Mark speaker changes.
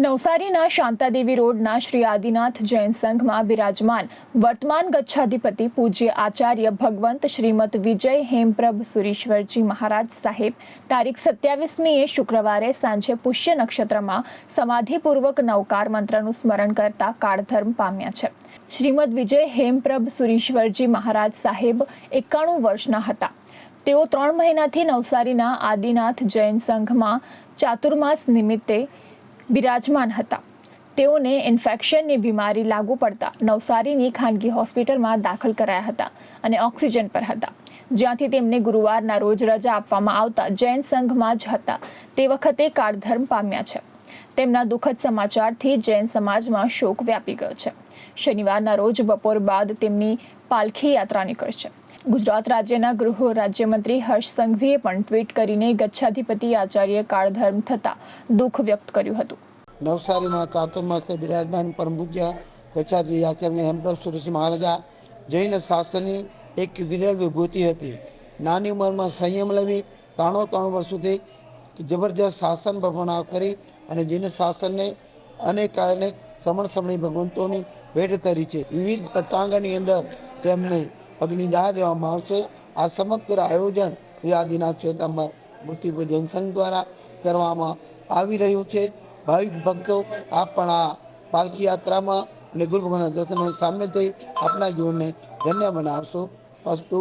Speaker 1: નવસારીના શાંતાદેવી રોડના શ્રી આદિનાથ જૈન સંઘમાં બિરાજમાન વર્તમાન ગચ્છાધિપતિ પૂજ્ય આચાર્ય ભગવંત શ્રીમદ વિજય હેમપ્રભ સુરીશ્વરજી મહારાજ સાહેબ તારીખ સત્યાવીસમીએ શુક્રવારે સાંજે પુષ્ય નક્ષત્રમાં સમાધિપૂર્વક નવકાર મંત્રનું સ્મરણ કરતા કાળધર્મ પામ્યા છે. શ્રીમદ વિજય હેમપ્રભ સુરીશ્વરજી મહારાજ સાહેબ એકાણું વર્ષના હતા. તેઓ ત્રણ મહિનાથી નવસારીના આદિનાથ જૈન સંઘમાં ચાતુર્માસ નિમિત્તે બિરાજમાન હતા. તેઓને ઇન્ફેક્શનની બીમારી લાગુ પડતા નવસારીની ખાનગી હોસ્પિટલમાં દાખલ કરાયા હતા અને ઓક્સિજન પર હતા. જ્યાંથી તેમને ગુરુવારના રોજ રજા આપવામાં આવતા જૈન સંઘમાં જ હતા. તે વખતે કાળધર્મ પામ્યા છે. તેમના દુઃખદ સમાચારથી જૈન સમાજમાં શોક વ્યાપી ગયો છે. શનિવારના રોજ બપોર બાદ તેમની પાલખી યાત્રા નીકળશે. ગુજરાત રાજ્યના ગૃહ રાજ્યમંત્રી હર્ષ સંઘવીએ પણ ટ્વીટ કરીને ગચ્છાધિપતિ આચાર્ય કાળધર્મ થતા દુઃખ વ્યક્ત કર્યું હતું.
Speaker 2: નવસારીમાં ચાતુર્માસે બિરાજમાન પરમ પૂજ્ય ગચ્છાથી આચાર્ય હેમપ્રભ સુરેશ મહારાજા જૈન શાસનની એક વિરળ વિભૂતિ હતી. નાની ઉંમરમાં સંયમ લેવી, ત્રણો ત્રણ વર્ષ સુધી જબરજસ્ત શાસન પ્રમાણ કરી અને જૈન શાસનને અનેક કારણે સમણ સમણી ભગવંતોની ભેટ કરી છે. વિવિધ પટાંગણની અંદર તેમને અગ્નિદાહ દેવામાં આવશે આ સમગ્ર આયોજન શ્રી આદિનાથ શ્વેતાંબર મૂર્તિપૂજન સંઘ દ્વારા કરવામાં આવી રહ્યું છે. ભાવિક ભક્તો આપ પણ આ પાલખી યાત્રામાં અને ગુરુ ભગવાનના દર્શનમાં સામેલ થઈ આપણા જીવનને ધન્ય બનાવશો. અસ્તુ